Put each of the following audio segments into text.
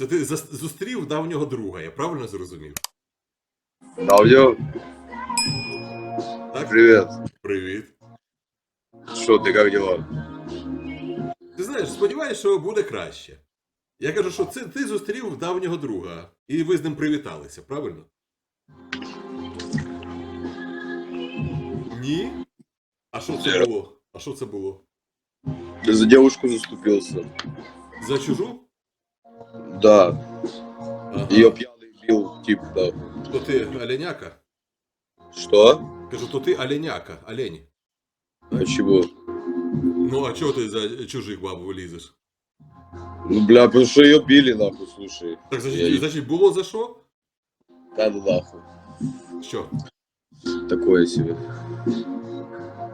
Це ти зустрів давнього друга, я правильно зрозумів? Аудио, Так? привет. Привіт. Что ты, как дела? Ти знаєш, сподіваюся, що буде краще. Я кажу, що це ти зустрів давнього друга, і ви з ним привіталися, правильно? Ні? А що це було? А що це було? Ты за девушку заступился? За чужу? Да. Ага. Ее пьяный бил, тип, да. То ти оленяка? Что? Кажу, то ти оленяка, олень. А чего? Ну, а чого ти за чужих баб вилізеш? Ну, бля, потому что ее били, нахуй, слушай. Так, Я- значить, значить, було за що? Да, ну нахуй. Що? Такое себе.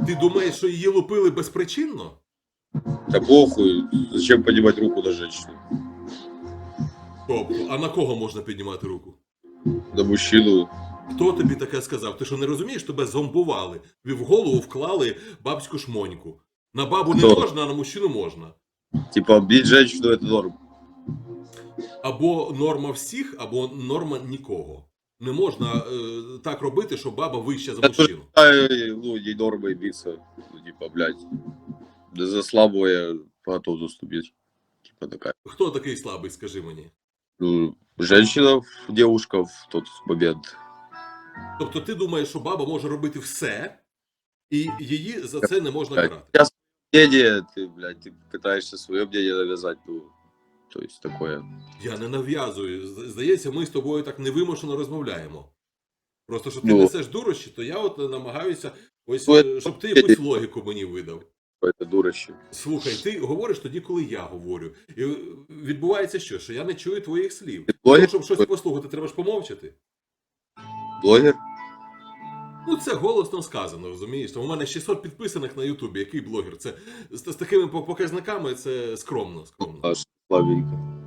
Ти думаєш, що її лупили безпричинно? Да похуй, зачем поднимать руку на женщину? Тобто, а на кого можна піднімати руку? На мужчину. Хто тобі таке сказав? Ти що не розумієш, тебе зомбували, тобі в голову вклали бабську шмоньку. На бабу не Хто? можна, а на мужчину можна. Типа, бить женщину это норм. Або норма всіх, або норма нікого. Не можна е, так робити, що баба вища за Я мужчину. А, ну, норма биться. Ну, типа, блядь. Да за слабого я готов заступить. Типа такая. Хто такий слабий, скажи мені? Ну, женщина, девушка в тот момент. Тобто ти думаєш, що баба може робити все, і її за це не можна Так. карати. Я мнение, ты, блядь, ты пытаешься свое мнение навязать, ну, то есть такое. Я не нав'язую. З- Здається, ми з тобою так невимушено розмовляємо. Просто що ти Ну. несеш дурощі, то я от намагаюся, ось, Ну, е, щоб ти якусь логіку мені видав. Это дуроще. Слухай, ти говориш тоді, коли я говорю. І відбувається що? Що я не чую твоїх слів. Тому, щоб щось послухати, треба ж помовчати. Блогер? Ну, це голосно сказано, розумієш? Тому у мене 600 підписаних на Ютубі. Який блогер? Це з, з такими показниками це скромно, скромно. Аж слабенько.